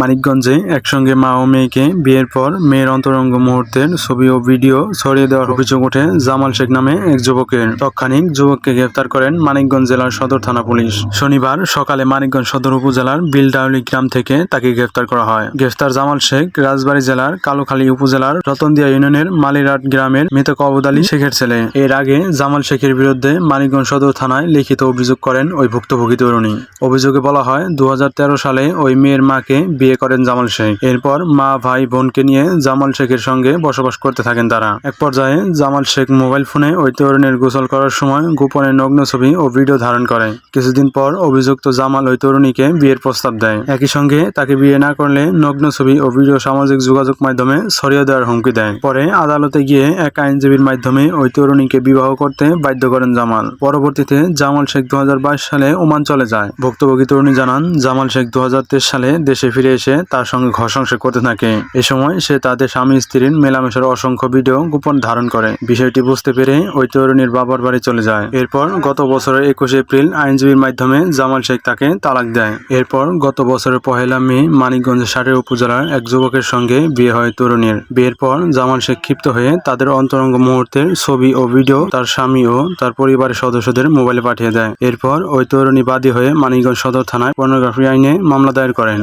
মানিকগঞ্জে একসঙ্গে মা ও মেয়েকে বিয়ের পর মেয়ের অন্তরঙ্গ মুহূর্তের ছবি ও ভিডিও ছড়িয়ে দেওয়ার অভিযোগ ওঠে জামাল শেখ নামে এক যুবকের। তৎক্ষণিক যুবককে গ্রেফতার করেন মানিকগঞ্জ জেলার সদর থানা পুলিশ। শনিবার সকালে মানিকগঞ্জ সদর উপজেলার বিলডাউলি গ্রাম থেকে তাকে গ্রেফতার করা হয়। গ্রেফতার জামাল শেখ রাজবাড়ী জেলার কালোখালী উপজেলার রতনদিয়া ইউনিয়নের মালিরাট গ্রামের মৃত কবদ আলী শেখের ছেলে। এর আগে জামাল শেখের বিরুদ্ধে মানিকগঞ্জ সদর থানায় লিখিত অভিযোগ করেন ওই ভুক্তভোগী তরুণী। অভিযোগে বলা হয় দু হাজার তেরো সালে ওই মেয়ের মাকে বিয়ে করেন জামাল শেখ। এরপর মা, ভাই, বোনকে নিয়ে জামাল শেখের সঙ্গে বসবাস করতে থাকেন তারা। এক পর্যায়ে জামাল শেখ মোবাইল ফোনে ওই তরুণীর গোসল করার সময় গোপনে নগ্ন ছবি ও ভিডিও ধারণ করে। কিছুদিন পর অভিযুক্ত জামাল ওই তরুণীকে বিয়ের প্রস্তাব দেয়। একই সঙ্গে তাকে বিয়ে না করলে নগ্ন ছবি ও ভিডিও সামাজিক যোগাযোগ মাধ্যমে ছড়িয়ে দেওয়ার হুমকি দেয়। পরে আদালতে গিয়ে এক আইনজীবীর মাধ্যমে ওই তরুণীকে বিবাহ করতে বাধ্য করেন জামাল। পরবর্তীতে জামাল শেখ দু হাজার বাইশ সালে ওমান চলে যায়। ভুক্তভোগী তরুণী জানান, জামাল শেখ দু হাজার তেইশ সালে দেশে ফিরে এসে তার সঙ্গে ঘর করতে থাকে। এ সময় সে তাদের স্বামী, স্ত্রীর মেলামেশার অসংখ্য ভিডিও গোপন ধারণ করে। বিষয়টি বুঝতে পেরে ওই তরুণীর বাবার বাড়ি চলে যায়। এরপর গত বছরের একুশে এপ্রিল আইনজীবীর মাধ্যমে জামাল শেখ তাকে তালাক দেয়। এরপর গত বছরের পহেলা মে মানিকগঞ্জ ষাটের উপজেলার এক যুবকের সঙ্গে বিয়ে হয় তরুণীর। বিয়ের পর জামাল শেখ ক্ষিপ্ত হয়ে তাদের অন্তরঙ্গ মুহূর্তের ছবি ও ভিডিও তার স্বামী ও তার পরিবারের সদস্যদের মোবাইলে পাঠিয়ে দেয়। এরপর ওই তরুণী বাদী হয়ে মানিকগঞ্জ সদর থানায় পর্নোগ্রাফি আইনে মামলা দায়ের করেন।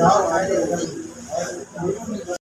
然后我还有那个